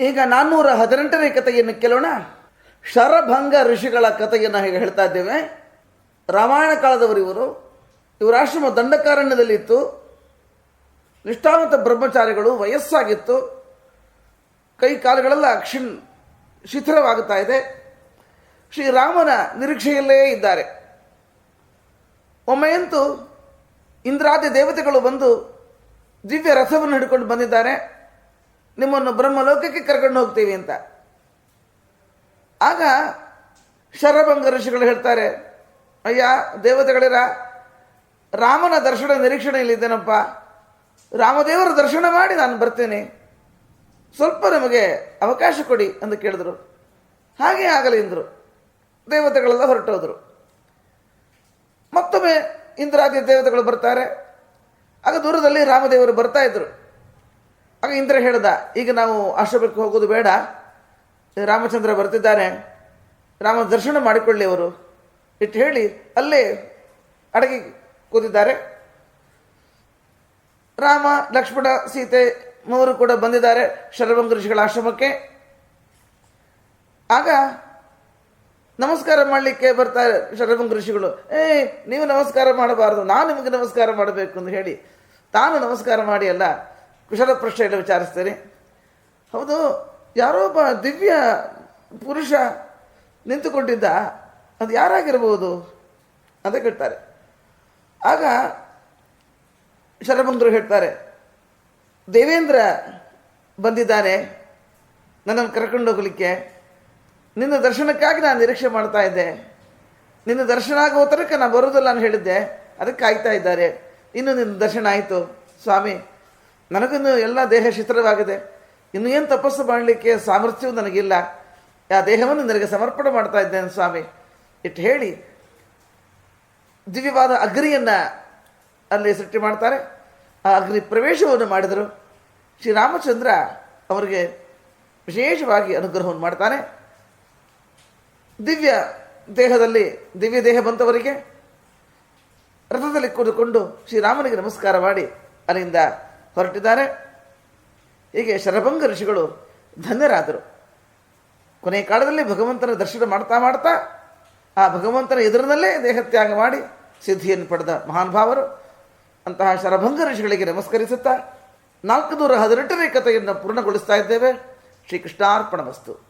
ಈಗ ನಾನ್ನೂರ ಹದಿನೆಂಟನೇ ಕಥೆಯನ್ನು ಕೇಳೋಣ. ಶರಭಂಗ ಋಷಿಗಳ ಕಥೆಯನ್ನು ಹೇಗೆ ಹೇಳ್ತಾ ಇದ್ದೇವೆ. ರಾಮಾಯಣ ಕಾಲದವರು ಇವರು. ಇವರ ಆಶ್ರಮ ದಂಡಕಾರಣ್ಯದಲ್ಲಿತ್ತು. ನಿಷ್ಠಾವಂತ ಬ್ರಹ್ಮಚಾರಿಗಳು, ವಯಸ್ಸಾಗಿತ್ತು. ಕೈ ಕಾಲುಗಳೆಲ್ಲ ಕ್ಷಿಣ್, ಶಿಥಿಲವಾಗುತ್ತಾ ಇದೆ. ಶ್ರೀರಾಮನ ನಿರೀಕ್ಷೆಯಲ್ಲೇ ಇದ್ದಾರೆ. ಒಮ್ಮೆಯಂತೂ ಇಂದ್ರಾದಿ ದೇವತೆಗಳು ಬಂದು ದಿವ್ಯ ರಥವನ್ನು ಹಿಡ್ಕೊಂಡು ಬಂದಿದ್ದಾರೆ. ನಿಮ್ಮನ್ನು ಬ್ರಹ್ಮಲೋಕಕ್ಕೆ ಕರ್ಕೊಂಡು ಹೋಗ್ತೀವಿ ಅಂತ. ಆಗ ಶರಭಂಗ ಋಷಿಗಳು ಹೇಳ್ತಾರೆ, ಅಯ್ಯ, ದೇವತೆಗಳಿರ, ರಾಮನ ದರ್ಶನ ನಿರೀಕ್ಷಣೆಯಲ್ಲಿದ್ದೇನಪ್ಪ ರಾಮದೇವರ ದರ್ಶನ ಮಾಡಿ ನಾನು ಬರ್ತೇನೆ. ಸ್ವಲ್ಪ ನಮಗೆ ಅವಕಾಶ ಕೊಡಿ ಅಂತ ಕೇಳಿದ್ರು. ಹಾಗೆ ಆಗಲಿ ಇಂದರು ದೇವತೆಗಳೆಲ್ಲ ಹೊರಟೋದ್ರು. ಮತ್ತೊಮ್ಮೆ ಇಂದ್ರಾದಿ ದೇವತೆಗಳು ಬರ್ತಾರೆ. ಆಗ ದೂರದಲ್ಲಿ ರಾಮದೇವರು ಬರ್ತಾ ಇದ್ರು. ಆಗ ಇಂದ್ರ ಹೇಳ್ದ, ಈಗ ನಾವು ಆಶ್ರಮಕ್ಕೆ ಹೋಗೋದು ಬೇಡ. ರಾಮಚಂದ್ರ ಬರ್ತಿದ್ದಾನೆ ರಾಮ ದರ್ಶನ ಮಾಡಿಕೊಳ್ಳಿ ಅವರು. ಇಟ್ಟು ಹೇಳಿ, ಅಲ್ಲೇ ಅಡಗಿ ಕೂತಿದ್ದಾರೆ. ರಾಮ, ಲಕ್ಷ್ಮಣ, ಸೀತೆ ಮೂವರು ಕೂಡ ಬಂದಿದ್ದಾರೆ ಶರಭಂಗ ಋಷಿಗಳ ಆಶ್ರಮಕ್ಕೆ. ಆಗ ನಮಸ್ಕಾರ ಮಾಡಲಿಕ್ಕೆ ಬರ್ತಾರೆ ಶರಭಂಗ ಋಷಿಗಳು, ಏ, ನೀವು ನಮಸ್ಕಾರ ಮಾಡಬಾರ್ದು, ನಾನು ನಿಮಗೆ ನಮಸ್ಕಾರ ಮಾಡಬೇಕು ಅಂತ ಹೇಳಿ. ತಾನು ನಮಸ್ಕಾರ ಮಾಡಿ ಅಲ್ಲ ಕುಶಲ ಪ್ರಶ್ನೆ ಎಲ್ಲ ವಿಚಾರಿಸ್ತೇನೆ. ಹೌದು, ಯಾರೋ ಒಬ್ಬ ದಿವ್ಯ ಪುರುಷ ನಿಂತುಕೊಂಡಿದ್ದ, ಅದು ಯಾರಾಗಿರ್ಬೋದು ಅಂತ ಕೇಳ್ತಾರೆ. ಆಗ ಶರಭಂಗರು ಹೇಳ್ತಾರೆ, ದೇವೇಂದ್ರ ಬಂದಿದ್ದಾನೆ, ನನ್ನನ್ನು ಕರ್ಕೊಂಡು ಹೋಗಲಿಕ್ಕೆ. ನಿನ್ನ ದರ್ಶನಕ್ಕಾಗಿ ನಾನು ನಿರೀಕ್ಷೆ ಮಾಡ್ತಾ ಇದ್ದೆ. ನಿನ್ನ ದರ್ಶನ ಆಗೋ ತನಕ ನಾನು ಬರೋದಿಲ್ಲ ನಾನು ಹೇಳಿದ್ದೆ. ಅದಕ್ಕೆ ಕಾಯ್ತಾ ಇದ್ದಾರೆ. ಇನ್ನು ನಿನ್ನ ದರ್ಶನ ಆಯಿತು, ಸ್ವಾಮಿ. ನನಗಿನ್ನು ಎಲ್ಲ ದೇಹ ಶಿಥಿಲವಾಗಿದೆ. ಇನ್ನು ಏನು ತಪಸ್ಸು ಮಾಡಲಿಕ್ಕೆ ಸಾಮರ್ಥ್ಯವೂ ನನಗಿಲ್ಲ. ಆ ದೇಹವನ್ನು ನನಗೆ ಸಮರ್ಪಣೆ ಮಾಡ್ತಾ ಇದ್ದೇನೆ ಸ್ವಾಮಿ. ಇಟ್ಟು ಹೇಳಿ, ದಿವ್ಯವಾದ ಅಗ್ನಿಯನ್ನು ಅಲ್ಲಿ ಸೃಷ್ಟಿ ಮಾಡ್ತಾರೆ. ಆ ಅಗ್ನಿ ಪ್ರವೇಶವನ್ನು ಮಾಡಿದರು. ಶ್ರೀರಾಮಚಂದ್ರ ಅವರಿಗೆ ವಿಶೇಷವಾಗಿ ಅನುಗ್ರಹವನ್ನು ಮಾಡ್ತಾನೆ. ದಿವ್ಯ ದೇಹದಲ್ಲಿ, ದಿವ್ಯ ದೇಹ ಬಂತವರಿಗೆ ರಥದಲ್ಲಿ ಕೂಡಿಕೊಂಡು ಶ್ರೀರಾಮನಿಗೆ ನಮಸ್ಕಾರ ಮಾಡಿ ಅಲ್ಲಿಂದ ಹೊರಟಿದ್ದಾರೆ. ಹೀಗೆ ಶರಭಂಗ ಋಷಿಗಳು ಧನ್ಯರಾದರು. ಕೊನೆಯ ಕಾಲದಲ್ಲಿ ಭಗವಂತನ ದರ್ಶನ ಮಾಡ್ತಾ ಮಾಡ್ತಾ ಆ ಭಗವಂತನ ಎದುರಿನಲ್ಲೇ ದೇಹತ್ಯಾಗ ಮಾಡಿ ಸಿದ್ಧಿಯನ್ನು ಪಡೆದ ಮಹಾನುಭಾವರು ಅಂತಹ ಶರಭಂಗ ಋಷಿಗಳಿಗೆ ನಮಸ್ಕರಿಸುತ್ತಾ ನಾಲ್ಕು ನೂರ ಹದಿನೆಂಟನೇ ಕಥೆಯನ್ನು ಪೂರ್ಣಗೊಳಿಸ್ತಾ ಇದ್ದೇವೆ. ಶ್ರೀಕೃಷ್ಣಾರ್ಪಣ ವಸ್ತು